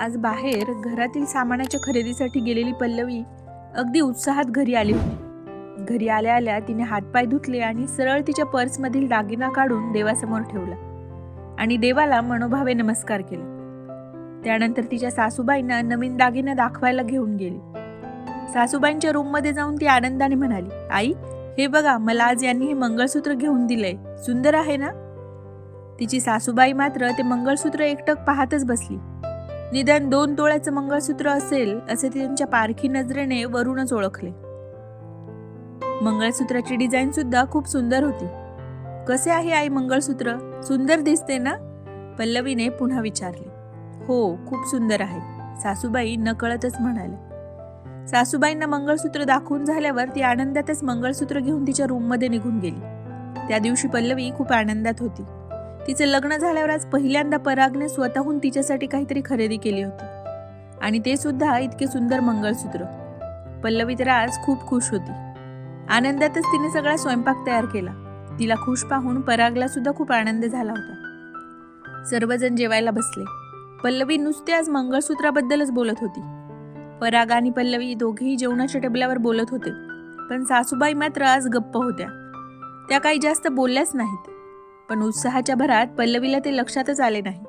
आज बाहेर घरातील सामानाच्या खरेदीसाठी गेलेली पल्लवी अगदी उत्साहात घरी आली होती. घरी आल्या आल्या तिने हातपाय धुतले आणि सरळ तिच्या पर्समधील दागिना काढून देवासमोर ठेवला आणि देवाला मनोभावे नमस्कार केला. त्यानंतर तिच्या सासूबाईंना नवीन दागिना दाखवायला घेऊन गेली. सासूबाईंच्या रूममध्ये जाऊन ती आनंदाने म्हणाली आई हे बघा मला आज यांनी हे मंगळसूत्र घेऊन दिलंय. सुंदर आहे ना? तिची सासूबाई मात्र ते मंगळसूत्र एकटक पाहतच बसली. निदान दोन तोळ्याचं मंगळसूत्र असेल असे त्यांच्या पारखी नजरेने वरूनच ओळखले. मंगळसूत्राची डिझाईन सुद्धा खूप सुंदर होती. कसे आहे आई मंगळसूत्र? सुंदर दिसते ना? पल्लवीने पुन्हा विचारले. हो खूप सुंदर आहे सासूबाई नकळतच म्हणाले. सासूबाईंना मंगळसूत्र दाखवून झाल्यावर ती आनंदातच मंगळसूत्र घेऊन तिच्या रूममध्ये निघून गेली. त्या दिवशी पल्लवी खूप आनंदात होती. तिचं लग्न झाल्यावर आज पहिल्यांदा परागने स्वतःहून तिच्यासाठी काहीतरी खरेदी केली होती. आणि ते सुद्धा इतके सुंदर मंगळसूत्र. पल्लवी तर आज खूप खुश होती. आनंदातच तिने सगळा स्वयंपाक तयार केला. तिला खुश पाहून परागला सुद्धा खूप आनंद झाला होता. सर्वजण जेवायला बसले. पल्लवी नुसते आज मंगळसूत्राबद्दलच बोलत होती. पराग आणि पल्लवी दोघेही जेवणाच्या टेबलावर बोलत होते. पण सासूबाई मात्र आज गप्प होत्या. त्या काही जास्त बोलल्याच नाहीत. पण उत्साहाच्या भरात पल्लवीला ते लक्षातच आले नाही.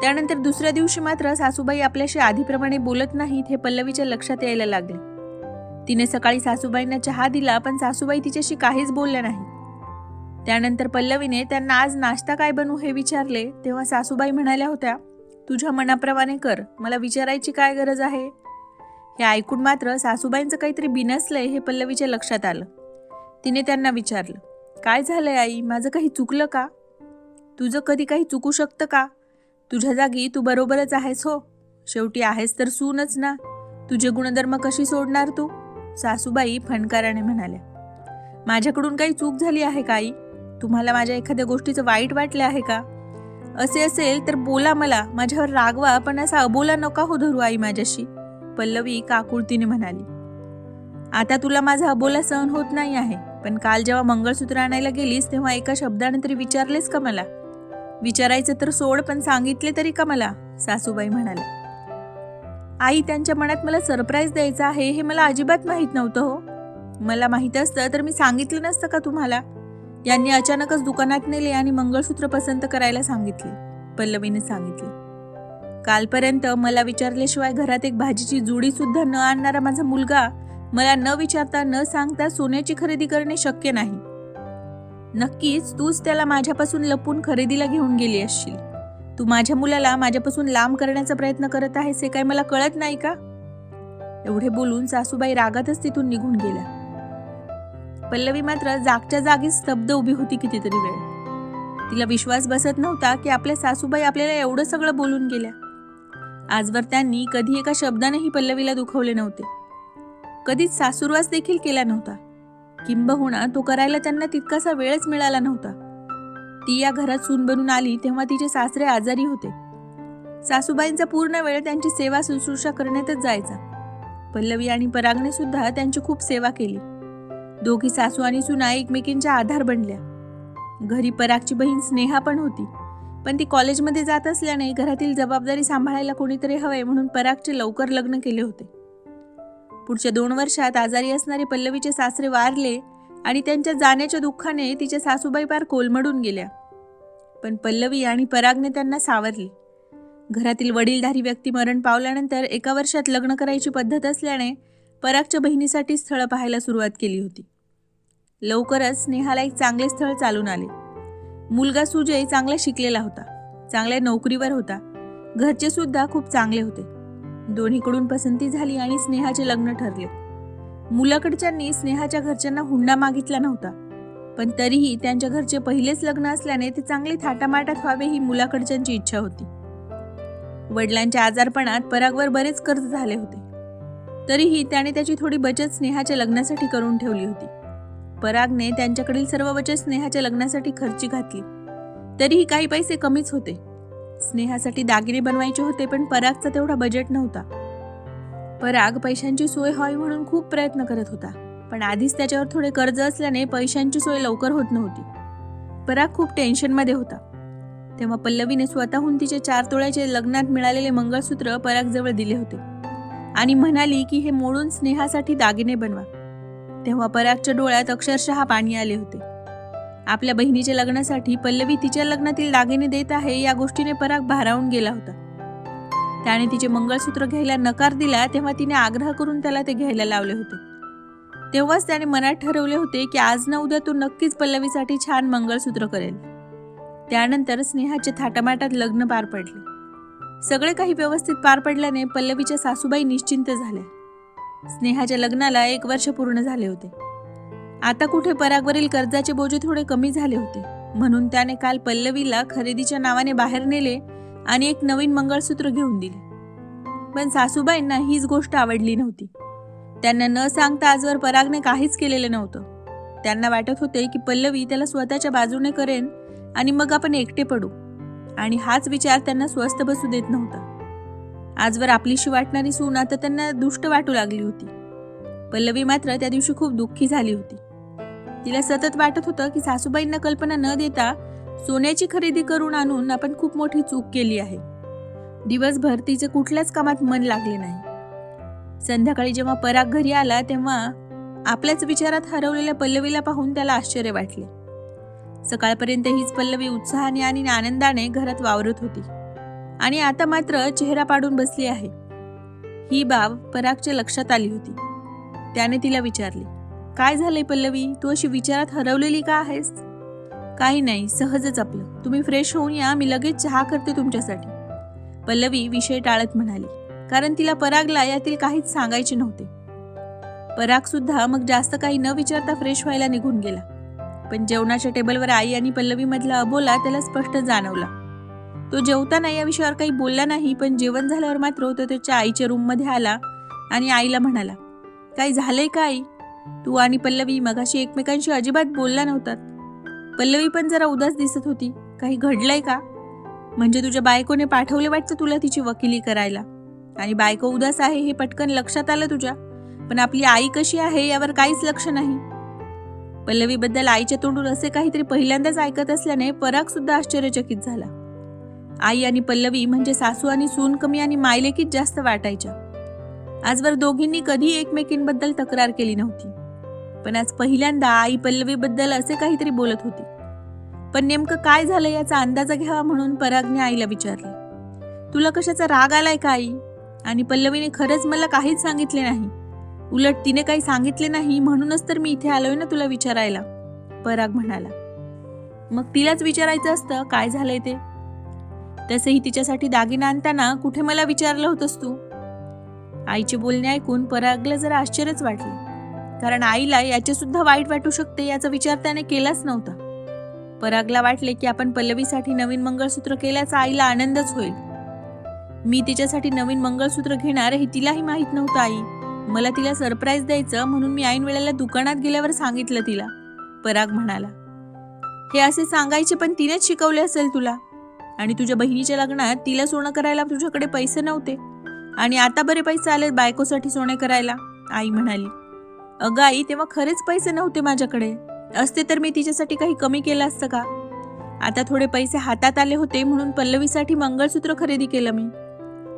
त्यानंतर दुसऱ्या दिवशी मात्र सासूबाई आपल्याशी आधीप्रमाणे बोलत नाहीत हे पल्लवीच्या लक्षात यायला लागले. तिने सकाळी सासूबाईंना चहा दिला पण सासूबाई तिच्याशी काहीच बोलल्या नाही त्यानंतर पल्लवीने त्यांना आज नाश्ता काय बनवू हे विचारले तेव्हा सासूबाई म्हणाल्या होत्या तुझ्या मनाप्रमाणे कर मला विचारायची काय गरज आहे? हे ऐकून मात्र सासूबाईंचं काहीतरी बिनसलंय हे पल्लवीच्या लक्षात आलं. तिने त्यांना विचारलं काय झालंय आई? माझं काही चुकलं का? तुझं कधी काही चुकू शकतं का? तुझ्या जागी तू बरोबरच आहेस हो. शेवटी आहेस तर सूनच ना. तुझे गुणधर्म कशी सोडणार तू? सासूबाई फणकाराने म्हणाल्या. माझ्याकडून काही चूक झाली आहे का आई? तुम्हाला माझ्या एखाद्या गोष्टीचं वाईट वाटले आहे का? असे असेल तर बोला मला. माझ्यावर रागवा पण असा अबोला नका हो धरू आई माझ्याशी. पल्लवी काकुळतीने म्हणाली. आता तुला माझा अबोला सहन होत नाही आहे. पण काल जेव्हा मंगळसूत्र आणायला गेलीस तेव्हा एका शब्दाने तरी विचारलेस का मला? विचारायचं तर सोड पण सांगितले तरी का मला? सासूबाई म्हणाल्या. आई त्यांच्या मनात मला सरप्राईज द्यायचा आहे हे मला अजिबात माहीत नव्हतं हो. मला माहीत असतं तर मी सांगितलं नसतं का तुम्हाला? यांनी अचानकच दुकानात नेले आणि मंगळसूत्र पसंत करायला सांगितले. पल्लवीने सांगितले. कालपर्यंत मला विचारल्याशिवाय घरात एक भाजीची जुडी सुद्धा न आणणारा माझा मुलगा मला न विचारता न सांगता सोन्याची खरेदी करणे शक्य नाही. नक्कीच तूच त्याला माझ्यापासून लपून खरेदीला घेऊन गेली असशील. तू माझ्या मुलाला माझ्यापासून लांब करण्याचा प्रयत्न करत आहेस हे काय मला कळत नाही का? एवढे बोलून सासूबाई रागातच तिथून निघून गेल्या. पल्लवी मात्र जागच्या जागी स्तब्ध उभी होती कितीतरी वेळ. तिला विश्वास बसत नव्हता की आपल्या सासूबाई आपल्याला एवढं सगळं बोलून गेल्या. आजवर त्यांनी कधी एका शब्दानेही पल्लवीला दुखवले नव्हते. कधीच सासूरवास देखील केला नव्हता. किंबहुना तो करायला त्यांना तितकासा वेळच मिळाला नव्हता. ती या घरात सून बनून आली तेव्हा तिचे सासरे आजारी होते. सासूबाईंचा पूर्ण वेळ त्यांची सेवा शुश्रूषा करण्यातच जायचा. पल्लवी आणि परागने सुद्धा त्यांची खूप सेवा केली. दोघी सासू आणि सुना एकमेकींच्या आधार बनल्या. घरी परागची बहीण स्नेहा पण होती. पण ती कॉलेजमध्ये जात असल्याने घरातील जबाबदारी सांभाळायला कोणीतरी हवे म्हणून परागचे लवकर लग्न केले होते. पुढच्या दोन वर्षात आजारी असणारे पल्लवीचे सासरे वारले आणि त्यांच्या जाण्याच्या दुःखाने तिच्या सासूबाई पार कोलमडून गेल्या. पण पल्लवी आणि परागने त्यांना सावरली. घरातील वडीलधारी व्यक्ती मरण पावल्यानंतर एका वर्षात लग्न करायची पद्धत असल्याने परागच्या बहिणीसाठी स्थळं पाहायला सुरुवात केली होती. लवकरच स्नेहाला एक चांगले स्थळ चालून आले. मुलगा सुजय चांगला शिकलेला होता. चांगल्या नोकरीवर होता. घरचे सुद्धा खूप चांगले होते. दोन्हीकडून पसंती झाली आणि स्नेहाचे लग्न ठरले. मुलाकडच्यांनी स्नेहाच्या घरच्यांना हुंडा मागितला नव्हता पण तरीही त्यांच्या घरचे पहिलेच लग्न असल्याने ते चांगले थाटामाटात व्हावे ही मुलाकडच्यांची इच्छा होती. वडिलांच्या आजारपणात परागवर बरेच कर्ज झाले होते. तरीही त्याने त्याची थोडी बचत स्नेहाच्या लग्नासाठी करून ठेवली होती. परागने त्यांच्याकडील सर्व बचत स्नेहाच्या लग्नासाठी खर्ची घातली. तरीही काही पैसे कमीच होते. स्नेहासाठी दागिने बनवायचे होते पण परागचा तेवढा बजेट नव्हता. पराग पैशांची सोय व्हावी म्हणून खूप प्रयत्न करत होता. पण आधीच त्याच्यावर थोडे कर्ज असल्याने पैशांची सोय लवकर होत नव्हती. पराग खूप टेन्शनमध्ये होता. तेव्हा पल्लवीने स्वतःहून तिचे चार तोळ्याचे लग्नात मिळालेले मंगळसूत्र परागजवळ दिले होते. आणि म्हणाली की हे मोडून स्नेहासाठी दागिने बनवा. तेव्हा परागच्या डोळ्यात अक्षरशः पाणी आले होते. आपल्या बहिणीच्या लग्नासाठी पल्लवी तिच्या लग्नातील दागिने देत आहे या गोष्टीने पराग भारावून गेला होता. त्याने तिचे मंगळसूत्र घ्यायला नकार दिला तेव्हा तिने आग्रह करून त्याला ते घ्यायला लावले होते. तेव्हाच त्याने मनात ठरवले होते की आज ना उद्या तो नक्कीच पल्लवीसाठी छान मंगळसूत्र करेल. त्यानंतर स्नेहाचे थाटामाटात लग्न पार पडले. सगळे काही व्यवस्थित पार पडल्याने पल्लवीच्या सासूबाई निश्चिंत झाल्या. स्नेहाच्या लग्नाला एक वर्ष पूर्ण झाले होते. आता कुठे परागवरील कर्जाचे बोजे थोडे कमी झाले होते. म्हणून त्याने काल पल्लवीला खरेदीच्या नावाने बाहेर नेले आणि एक नवीन मंगळसूत्र घेऊन दिले. पण सासूबाईंना हीच गोष्ट आवडली नव्हती. त्यांना न सांगता आजवर परागने काहीच केलेलं नव्हतं. त्यांना वाटत होते की पल्लवी त्याला स्वतःच्या बाजूने करेन आणि मग आपण एकटे पडू. आणि हाच विचार त्यांना स्वस्त बसू देत नव्हता. आजवर आपलीशी वाटणारी सून आता त्यांना दुष्ट वाटू लागली होती. पल्लवी मात्र त्या दिवशी खूप दुःखी झाली होती. तिला सतत वाटत होतं की सासूबाईंना कल्पना न देता सोन्याची खरेदी करून आणून आपण खूप मोठी चूक केली आहे. दिवसभर तिचे कुठल्याच कामात मन लागले नाही. संध्याकाळी जेव्हा पराग घरी आला तेव्हा आपल्याच विचारात हरवलेल्या पल्लवीला पाहून त्याला आश्चर्य वाटले. सकाळपर्यंत हीच पल्लवी उत्साहाने आणि आनंदाने घरात वावरत होती. आणि आता मात्र चेहरा पाडून बसली आहे. ही बाब परागच्या लक्षात आली होती. त्याने तिला विचारले काय झालंय पल्लवी? तू अशी विचारात हरवलेली का आहेस? काही नाही सहजच आपलं. तुम्ही फ्रेश होऊन या मी लगेच चहा करते तुमच्यासाठी. पल्लवी विषय टाळत म्हणाली. कारण तिला परागला यातील काहीच सांगायचे नव्हते. पराग सुद्धा मग जास्त काही न विचारता फ्रेश व्हायला निघून गेला. पण जेवणाच्या टेबलवर आई आणि पल्लवी मधला अबोला त्याला स्पष्ट जाणवला. तो जेवताना या विषयावर काही बोलला नाही पण जेवण झाल्यावर मात्र तो त्याच्या आईच्या रूममध्ये आला आणि आईला म्हणाला काही झालंय का आई? तू आणि पल्लवी मगाशी एकमेकांशी अजिबात बोलला नव्हतात. पल्लवी पण जरा उदास दिसत होती. काही घडलंय का? म्हणजे तुझ्या बायकोने पाठवले वाटतं तुला तिची वकिली करायला? आणि बायको उदास आहे हे पटकन लक्षात आलं तुझ्या? पण आपली आई कशी आहे यावर काहीच लक्ष नाही. पल्लवीबद्दल आईच्या तोंडून असे काहीतरी पहिल्यांदाच ऐकत असल्याने पराग सुद्धा आश्चर्यचकित झाला. आई आणि पल्लवी म्हणजे सासू आणि सून कमी आणि मायलेकीच जास्त वाटायच्या. आजवर दोघींनी कधी एकमेकींबद्दल तक्रार केली नव्हती. पण आज पहिल्यांदा आई पल्लवीबद्दल असे काहीतरी बोलत होती. पण नेमकं काय झालं याचा अंदाज घ्यावा म्हणून परागने आईला विचारले. तुला कशाचा राग आलाय का आई? आणि पल्लवीने खरंच मला काहीच सांगितले नाही. उलट तिने काही सांगितले नाही म्हणूनच तर मी इथे आलोय ना तुला विचारायला पराग म्हणाला. मग तिलाच विचारायचं असतं काय झालंय ते? तसंही तिच्यासाठी दागिना आणताना कुठे मला विचारलं होतंस तू? आईचे बोलणे ऐकून परागला जरा आश्चर्यच वाटले. कारण आईला याचे सुद्धा वाईट वाटू शकते याचा विचार त्याने केलाच नव्हता. परागला वाटले की आपण पल्लवीसाठी नवीन मंगळसूत्र केल्याचा आईला आनंदच होईल. मी तिच्यासाठी नवीन मंगळसूत्र घेणार हे तिलाही माहीत नव्हतं आई. मला तिला सरप्राईज द्यायचं म्हणून मी ऐन वेळेला दुकानात गेल्यावर सांगितलं तिला. पराग म्हणाला हे असे सांगायचे पण तिनेच शिकवले असेल तुला. आणि तुझ्या बहिणीच्या लग्नात तिला सोनं करायला तुझ्याकडे पैसे नव्हते. आणि आता बरे पैसे आले बायकोसाठी सोने करायला आई म्हणाली. अगं आई तेव्हा खरेच पैसे नव्हते माझ्याकडे. असते तर मी तिच्यासाठी काही कमी केलं असतं का? आता थोडे पैसे हातात आले होते म्हणून पल्लवीसाठी मंगळसूत्र खरेदी केलं मी.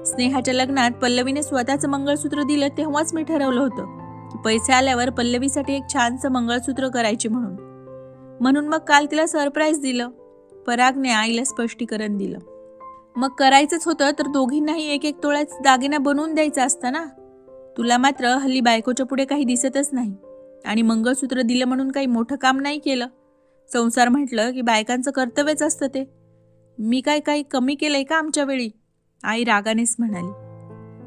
स्नेहाच्या लग्नात पल्लवीने स्वतःचं मंगळसूत्र दिलं तेव्हाच मी ठरवलं होतं. की पैसे आल्यावर पल्लवीसाठी एक छानसं मंगळसूत्र करायचे म्हणून. म्हणून मग काल तिला सरप्राईज दिलं. परागने आईला स्पष्टीकरण दिलं. मग करायचंच होतं तर दोघींनाही एक एक तोळ्याच दागिना बनवून द्यायचा असता ना? तुला मात्र हल्ली बायकोच्या पुढे काही दिसतच नाही. आणि मंगळसूत्र दिलं म्हणून काही मोठं काम नाही केलं. संसार म्हटलं की बायकांचं कर्तव्यच असतं ते. मी काय काही कमी केलंय का आमच्या वेळी? आई रागानेच म्हणाली.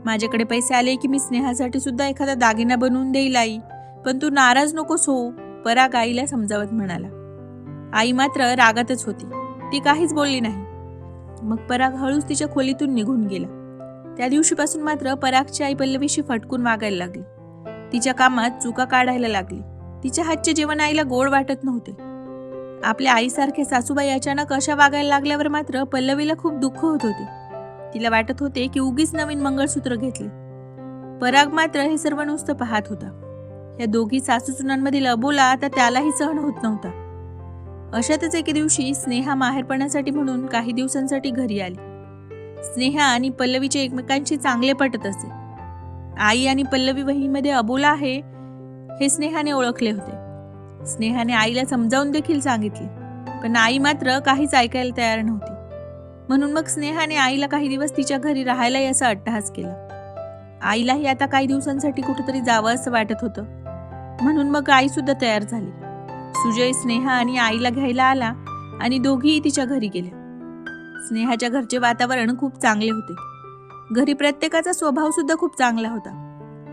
माझ्याकडे पैसे आले की मी स्नेहासाठी सुद्धा एखादा दागिना बनवून देईल आई. पण तू नाराज नकोस हो पराग आईला समजावत म्हणाला. आई मात्र रागातच होती. ती काहीच बोलली नाही. मग पराग हळूच तिच्या खोलीतून निघून गेला. त्या दिवशीपासून मात्र परागची आई पल्लवीशी फटकून वागायला लागली. तिच्या कामात चुका काढायला लागली. तिच्या हातचे जेवण आईला गोड वाटत नव्हते. आपल्या आईसारखे सासूबाई अचानक अशा वागायला लागल्यावर मात्र पल्लवीला खूप दुःख होत होते. तिला वाटत होते की उगीच नवीन मंगळसूत्र घेतले. पराग मात्र हे सर्व नुसतं पाहत होता. या दोघी सासू सुनांमधील अबोला आता त्यालाही सहन होत नव्हता. अशातच एके दिवशी स्नेहा माहेरपणासाठी म्हणून काही दिवसांसाठी घरी आली. स्नेहा आणि पल्लवीचे एकमेकांशी चांगले पटत असे. आई आणि पल्लवी वहीमध्ये अबोला आहे हे स्नेहाने ओळखले होते. स्नेहाने आईला समजावून देखील सांगितले पण आई मात्र काहीच ऐकायला तयार नव्हती. म्हणून मग स्नेहाने आईला काही दिवस तिच्या घरी राहायलाही असा अट्टहास केला. आईलाही आता काही दिवसांसाठी कुठेतरी जावं असं वाटत होतं. म्हणून मग आई सुद्धा तयार झाली. सुजय स्नेहा आणि आईला घ्यायला आला आणि दोघीही तिच्या घरी गेल्या. स्नेहाच्या घरचे वातावरण खूप चांगले होते. घरी प्रत्येकाचा स्वभाव सुद्धा खूप चांगला होता.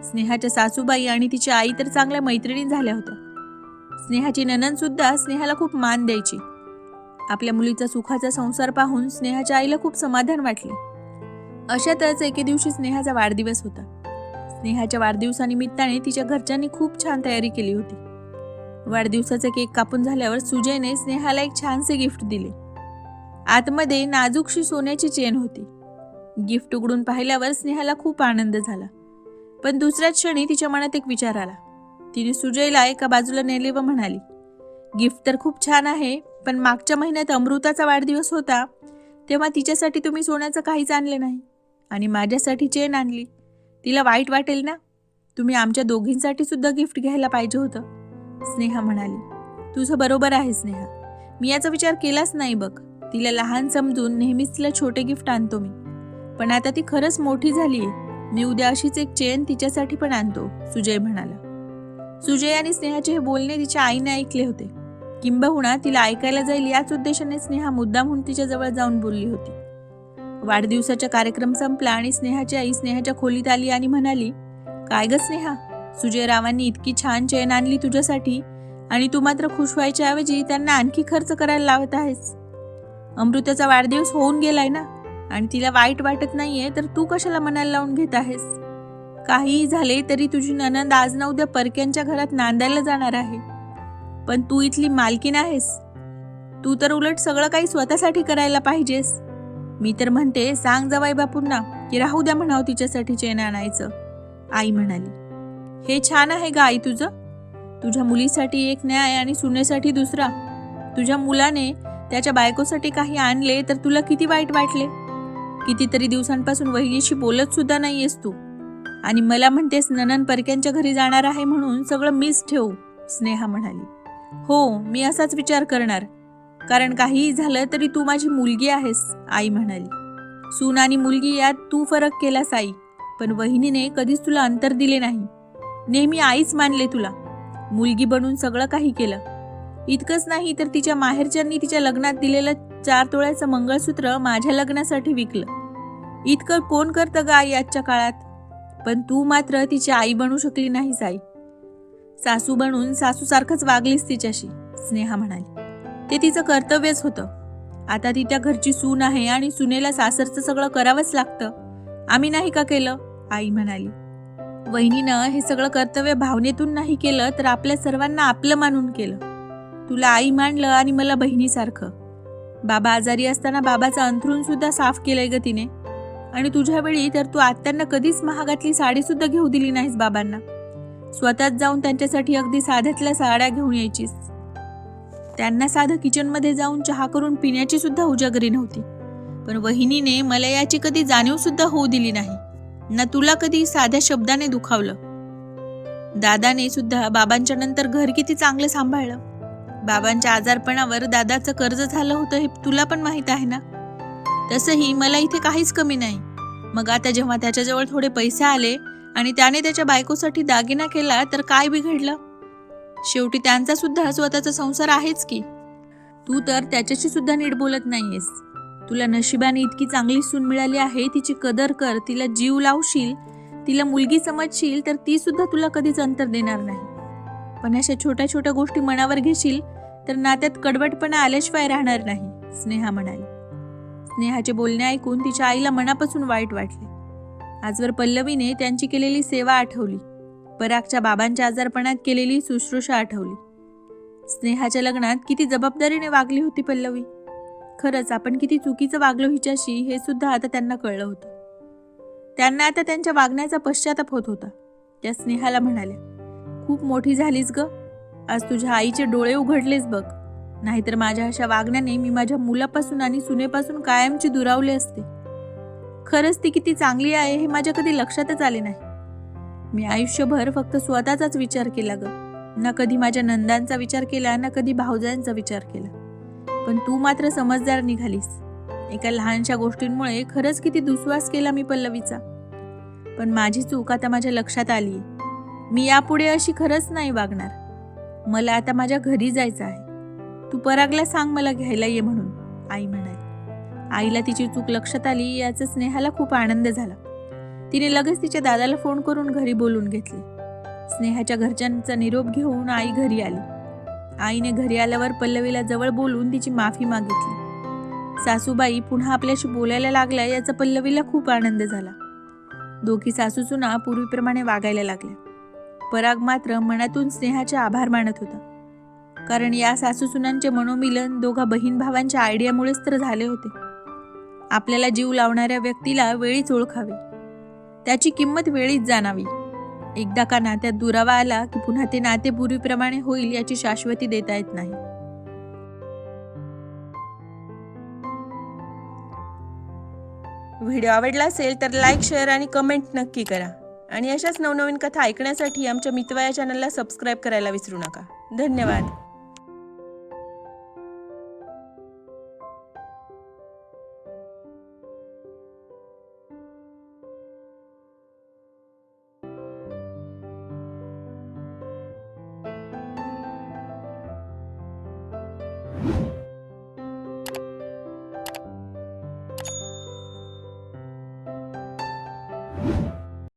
स्नेहाच्या सासूबाई आणि तिची आई तर चांगल्या मैत्रिणी झाल्या होत्या. स्नेहाची ननन सुद्धा स्नेहाला खूप मान द्यायची. आपल्या मुलीचा सुखाचा संसार पाहून स्नेहाच्या आईला खूप समाधान वाटले. अशातच एके दिवशी स्नेहाचा वाढदिवस होता. स्नेहाच्या वाढदिवसानिमित्ताने तिच्या घरच्यांनी खूप छान तयारी केली होती. वाढदिवसाचा केक कापून झाल्यावर सुजयने स्नेहाला एक छानसे गिफ्ट दिले. आतमध्ये नाजूकशी सोन्याची चेन होती. गिफ्ट उघडून पाहिल्यावर स्नेहाला खूप आनंद झाला. पण दुसऱ्याच क्षणी तिच्या मनात एक विचार आला. तिने सुजयला एका बाजूला नेले व म्हणाली गिफ्ट तर खूप छान आहे पण मागच्या महिन्यात अमृताचा वाढदिवस होता तेव्हा तिच्यासाठी तुम्ही सोन्याचं काहीच आणले नाही. आणि माझ्यासाठी चेन आणली. तिला वाईट वाटेल ना? तुम्ही आमच्या दोघींसाठी सुद्धा गिफ्ट घ्यायला पाहिजे होतं. स्नेहा म्हणाली तुझं बरोबर आहे स्नेहा. मी याचा विचार केलाच नाही बघ. तिला लहान समजून नेहमीच तिला छोटे गिफ्ट आणतो मी. पण आता ती खरंच मोठी झाली मी उद्या अशीच एक चेन तिच्यासाठी पण आणतो सुजय म्हणाला. सुजय आणि स्नेहाचे हे बोलणे तिच्या आईने ऐकले होते. किंबहुना तिला ऐकायला जाईल याच उद्देशाने स्नेहा मुद्दामहून तिच्या जवळ जाऊन बोलली होती. वाढदिवसाचा कार्यक्रम संपला आणि स्नेहाची आई स्नेहाच्या खोलीत आली आणि म्हणाली काय ग स्नेहा? सुजय रावांनी इतकी छान चेन आणली तुझ्यासाठी आणि तू मात्र खुश व्हायच्या ऐवजी त्यांना आणखी खर्च करायला लावत आहेस. अमृताचा वाढदिवस होऊन गेलाय ना? आणि तिला वाईट वाटत नाहीये तर तू कशाला मनाला लावून घेत आहेस? काहीही झाले तरी तुझी ननंद आज ना उद्या परक्यांच्या घरात नांदायला जाणार आहे. पण तू इथली मालकीन आहेस. तू तर उलट सगळं काही स्वतःसाठी करायला पाहिजेस. मी तर म्हणते सांग जवाई बापूंना की राहू द्या म्हणावं तिच्यासाठी चेन आणायचं. आई म्हणाली हे छान आहे ग आई तुझं. तुझ्या मुलीसाठी एक न्याय आणि सुनेसाठी दुसरा. तुझ्या मुलाने त्याच्या बायकोसाठी काही आणले तर तुला किती वाईट वाटले? कितीतरी दिवसांपासून वहिनीशी बोलत सुद्धा नाहीयेस तू. आणि मला म्हणतेस ननन परक्यांच्या घरी जाणार आहे म्हणून सगळं मीच ठेवू स्नेहा म्हणाली. हो मी असाच विचार करणार. कारण काहीही झालं तरी तू माझी मुलगी आहेस आई म्हणाली. सून आणि मुलगी यात तू फरक केलास आई. पण वहिनीने कधीच तुला अंतर दिले नाही. नेहमी आईच मानले तुला. मुलगी बनून सगळं काही केलं. इतकंच नाही तर तिच्या माहेरच्यांनी तिच्या लग्नात दिलेलं चार तोळ्याचं मंगळसूत्र माझ्या लग्नासाठी विकलं. इतकं कोण करतं ग आई आजच्या काळात? पण तू मात्र तिची आई बनू शकली नाहीस आई सासू बनून सासूसारखंच वागलीस तिच्याशी स्नेहा म्हणाली. ते तिचं कर्तव्यच होतं. आता ती त्या घरची सून आहे आणि सुनेला सासरचं सगळं करावंच लागतं. आम्ही नाही का केलं? आई म्हणाली. वहिनीनं हे सगळं कर्तव्य भावनेतून नाही केलं तर आपल्या सर्वांना आपलं मानून केलं. तुला आई मांडलं आणि मला बहिणीसारखं. बाबा आजारी असताना बाबाचं अंथरूण सुद्धा साफ केलंय ग तिने. आणि तुझ्या वेळी तर तू आत्यांना कधीच महागातली साडी सुद्धा घेऊ दिली नाहीस बाबांना. स्वतःच जाऊन त्यांच्यासाठी अगदी साध्यातल्या साड्या घेऊन यायचीस. त्यांना साधं किचनमध्ये जाऊन चहा करून पिण्याची सुद्धा उजागरी नव्हती. पण वहिनीने मला याची कधी जाणीव सुद्धा होऊ दिली नाही. ना तुला कधी साध्या शब्दाने दुखावलं. दादाने सुद्धा बाबांच्या नंतर घर किती चांगलं सांभाळलं. बाबांच्या आजारपणावर दादाचं कर्ज झालं होतं हे तुला पण माहीत आहे ना? तसंही मला इथे काहीच कमी नाही. मग आता जेव्हा त्याच्याजवळ थोडे पैसे आले आणि त्याने त्याच्या बायकोसाठी दागिना केला तर काय बिघडलं? शेवटी त्यांचा सुद्धा स्वतःचा संसार आहेच की. तू तर त्याच्याशी सुद्धा नीट बोलत नाहीयेस. तुला नशिबाने इतकी चांगली सून मिळाली आहे तिची कदर कर तिला जीव लावशील तिला मुलगी समजशील तर ती सुद्धा तुला कधीच अंतर देणार नाही. पण अशा छोट्या छोट्या गोष्टी मनावर घेशील तर नात्यात कडवटपणा आल्याशिवाय राहणार नाही स्नेहा म्हणाली. स्नेहाचे बोलणे ऐकून तिच्या आईला मनापासून वाईट वाटले. आजवर पल्लवीने त्यांची केलेली सेवा आठवली. परागच्या बाबांच्या आजारपणात केलेली शुश्रूषा आठवली. स्नेहाच्या लग्नात किती जबाबदारीने वागली होती पल्लवी. खरंच आपण किती चुकीचं वागलो हिच्याशी हे सुद्धा आता त्यांना कळलं होतं. त्यांना आता त्यांच्या वागण्याचा पश्चाताप होत होता. त्या स्नेहाला म्हणाल्या खूप मोठी झालीस ग. आज तुझ्या आईचे डोळे उघडलेच बघ. नाहीतर माझ्या अशा वागण्याने मी माझ्या मुलापासून आणि सुनेपासून कायमची दुरावले असते. खरंच ती किती चांगली आहे हे माझ्या कधी लक्षातच आले नाही. मी आयुष्यभर फक्त स्वतःचाच विचार केला ग. ना कधी माझ्या नंदांचा विचार केला ना कधी भाऊजांचा विचार केला. पण तू मात्र समजदार निघालीस. एका लहानशा गोष्टींमुळे खरंच किती दुस्वास केला मी पल्लवीचा. पण माझी चूक आता माझ्या लक्षात आली मी यापुढे अशी खरंच नाही वागणार. मला आता माझ्या घरी जायचं आहे. तू परागला सांग मला घ्यायला ये म्हणून आई म्हणाली. आईला तिची चूक लक्षात आली याचा स्नेहाला खूप आनंद झाला. तिने लगेच तिच्या दादाला फोन करून घरी बोलून घेतले. स्नेहाच्या घरच्यांचा निरोप घेऊन आई घरी आली. आईने घरी आल्यावर पल्लवीला जवळ बोलून तिची माफी मागितली. सासूबाई पुन्हा आपल्याशी बोलायला लागल्या याचा पल्लवीला खूप आनंद झाला. दोघी सासूसुना पूर्वीप्रमाणे वागायला लागल्या. पराग मात्र मनातून स्नेहाचे आभार मानत होता. कारण या सासूसुनांचे मनोमिलन दोघा बहीण भावांच्या आयडियामुळेच तर झाले होते. आपल्याला जीव लावणाऱ्या व्यक्तीला वेळीच ओळखावे. त्याची किंमत वेळीच जाणावी. एकदा का नात्यात दुरावा आला की पुन्हा ते नाते पूर्वीप्रमाणे होईल याची शाश्वती देता येत नाही. व्हिडिओ आवडला असेल तर लाईक शेअर आणि कमेंट नक्की करा. आणि अशाच नवनवीन कथा ऐकण्यासाठी आमच्या मितवाया चॅनलला सबस्क्राईब करायला विसरू नका. धन्यवाद.